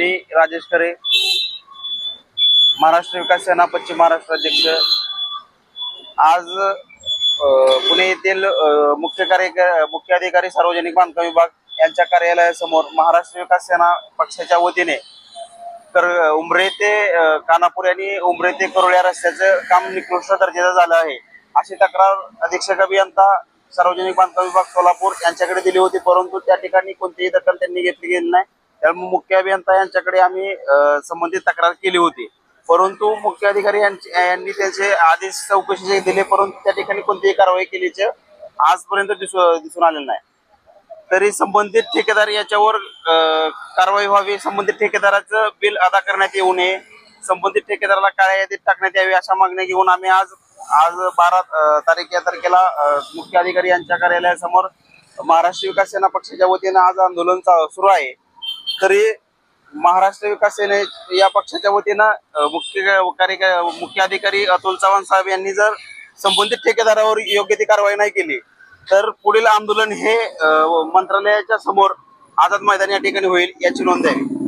मी राजेश खरे महाराष्ट्र विकास सेना पश्चिम महाराष्ट्र अध्यक्ष. आज पुणे येथील मुख्य कार्य मुख्य अधिकारी सार्वजनिक बांधकाम विभाग यांच्या कार्यालयासमोर महाराष्ट्र विकास सेना पक्षाच्या वतीने तर उमरे ते कानापूर आणि उमरे ते करोळ्या रस्त्याचं काम निकृष्ट दर्जाचं झालं आहे. अशी तक्रार अधीक्षक अभियंता सार्वजनिक बांधकाम विभाग सोलापूर यांच्याकडे दिली होती परंतु त्या ठिकाणी कोणतीही दखल त्यांनी घेतली गेली नाही. त्यामुळे मुख्य अभियंता यांच्याकडे आम्ही संबंधित तक्रार केली होती. परंतु मुख्य अधिकारी यांनी त्यांचे आदेश चौकशीचे दिले परंतु त्या ठिकाणी कोणतीही कारवाई केल्याचे आजपर्यंत दिसू दिसून आलेलं नाही. तरी संबंधित ठेकेदार याच्यावर कारवाई व्हावी संबंधित ठेकेदाराचं बिल अदा करण्यात येऊ नये संबंधित ठेकेदाराला काळ्या यादीत टाकण्यात यावी अशा मागण्या घेऊन आम्ही आज आज बारा तारीख या तारखेला मुख्य अधिकारी यांच्या कार्यालयासमोर महाराष्ट्र विकास सेना पक्षाच्या वतीनं आज आंदोलन सुरू आहे. तरी महाराष्ट्र विकास सेने या पक्षाच्या वतीनं मुख्य कार्य मुख्य अधिकारी अतुल चव्हाण साहेब यांनी जर संबंधित ठेकेदारावर योग्य ती कारवाई नाही केली तर पुढील आंदोलन हे मंत्रालयाच्या समोर आझाद मैदान या ठिकाणी होईल याची नोंद आहे.